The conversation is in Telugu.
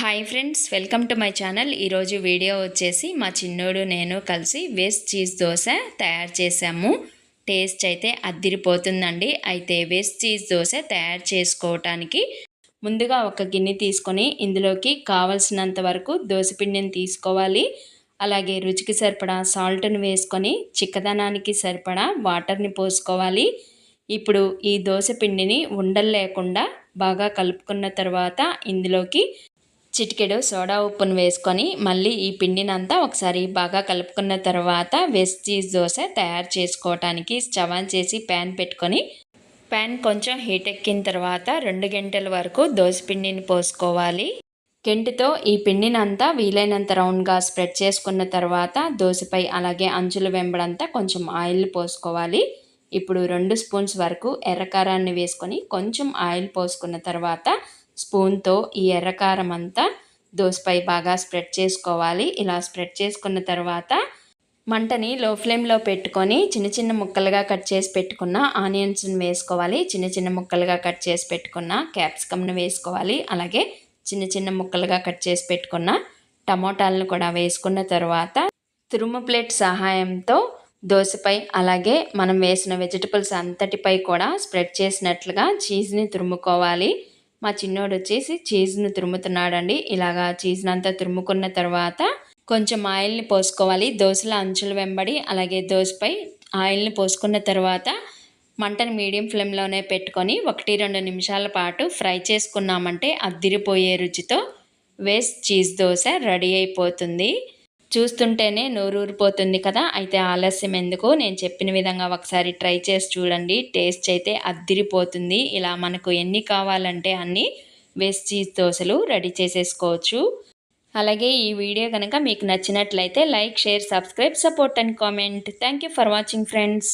Hi friends welcome to my channel ఈరోజు వీడియో వచ్చేసి మా చిన్నోడు నేను కలిసి వేస్ట్ చీజ్ దోశ తయారు చేసాము టేస్ట్ అయితే అద్దిరిపోతుందండి. అయితే వేస్ట్ చీజ్ దోశ తయారు చేసుకోవటానికి ముందుగా ఒక గిన్నె తీసుకొని ఇందులోకి కావలసినంత వరకు దోశపిండిని తీసుకోవాలి. అలాగే రుచికి సరిపడా సాల్ట్ని వేసుకొని చిక్కదనానికి సరిపడా వాటర్ని పోసుకోవాలి. ఇప్పుడు ఈ దోశ పిండిని ఉండలు లేకుండా బాగా కలుపుకున్న తర్వాత ఇందులోకి చిటికెడు సోడా ఉప్పును వేసుకొని మళ్ళీ ఈ పిండినంతా ఒకసారి బాగా కలుపుకున్న తర్వాత వెజ్ చీజ్ దోశ తయారు చేసుకోవటానికి స్టవ్ ఆన్ చేసి ప్యాన్ పెట్టుకొని ప్యాన్ కొంచెం హీట్ ఎక్కిన తర్వాత రెండు గంటల వరకు దోశ పిండిని పోసుకోవాలి. గెంటితో ఈ పిండినంతా వీలైనంత రౌండ్గా స్ప్రెడ్ చేసుకున్న తర్వాత దోశపై అలాగే అంచులు వెంబడంతా కొంచెం ఆయిల్ పోసుకోవాలి. ఇప్పుడు రెండు స్పూన్స్ వరకు ఎర్రకారాన్ని వేసుకొని కొంచెం ఆయిల్ పోసుకున్న తర్వాత స్పూన్తో ఈ ఎర్రకారం అంతా దోసపై బాగా స్ప్రెడ్ చేసుకోవాలి. ఇలా స్ప్రెడ్ చేసుకున్న తర్వాత మంటని లో ఫ్లేమ్లో పెట్టుకొని చిన్న చిన్న ముక్కలుగా కట్ చేసి పెట్టుకున్న ఆనియన్స్ని వేసుకోవాలి. చిన్న చిన్న ముక్కలుగా కట్ చేసి పెట్టుకున్న క్యాప్సికమ్ను వేసుకోవాలి. అలాగే చిన్న చిన్న ముక్కలుగా కట్ చేసి పెట్టుకున్న టమోటాలను కూడా వేసుకున్న తర్వాత తురుము ప్లేట్ సహాయంతో దోశపై అలాగే మనం వేసిన వెజిటబుల్స్ అంతటిపై కూడా స్ప్రెడ్ చేసినట్లుగా చీజ్ని తురుముకోవాలి. మా చిన్నోడు వచ్చేసి చీజ్ను తురుముతున్నాడండి. ఇలాగా చీజ్ని అంతా తురుముకున్న తర్వాత కొంచెం ఆయిల్ని పోసుకోవాలి. దోశల అంచులు వెంబడి అలాగే దోశపై ఆయిల్ని పోసుకున్న తర్వాత మంటను మీడియం ఫ్లేమ్లోనే పెట్టుకొని ఒకటి రెండు నిమిషాల పాటు ఫ్రై చేసుకున్నామంటే అద్దిరిపోయే రుచితో వేస్ట్ చీజ్ దోశ రెడీ అయిపోతుంది. చూస్తుంటేనే నోరూరిపోతుంది కదా. అయితే ఆలస్యం ఎందుకు నేను చెప్పిన విధంగా ఒకసారి ట్రై చేసి చూడండి. టేస్ట్ అయితే అద్దిరిపోతుంది. ఇలా మనకు ఎన్ని కావాలంటే అన్ని వేస్ట్ చీజ్ దోశలు రెడీ చేసేసుకోవచ్చు. అలాగే ఈ వీడియో కనుక మీకు నచ్చినట్లయితే like share subscribe support and comment. Thank for watching friends.